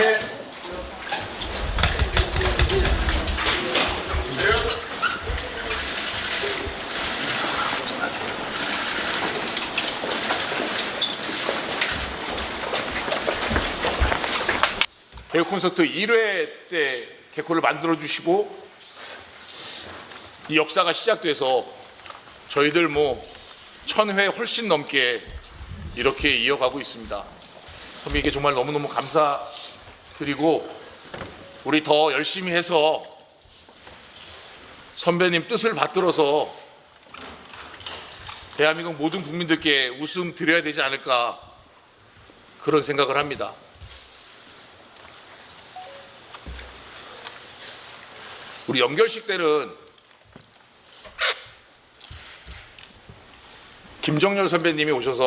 예. 개그 콘서트 1회 때 개코를 만들어 주시고 이 역사가 시작돼서 저희들 뭐 천회 훨씬 넘게 이렇게 이어가고 있습니다. 선배 이게 정말 너무너무 감사 드리고 우리 더 열심히 해서 선배님 뜻을 받들어서 대한민국 모든 국민들께 웃음 드려야 되지 않을까 그런 생각을 합니다. 우리 연결식 때는 김정열 선배님이 오셔서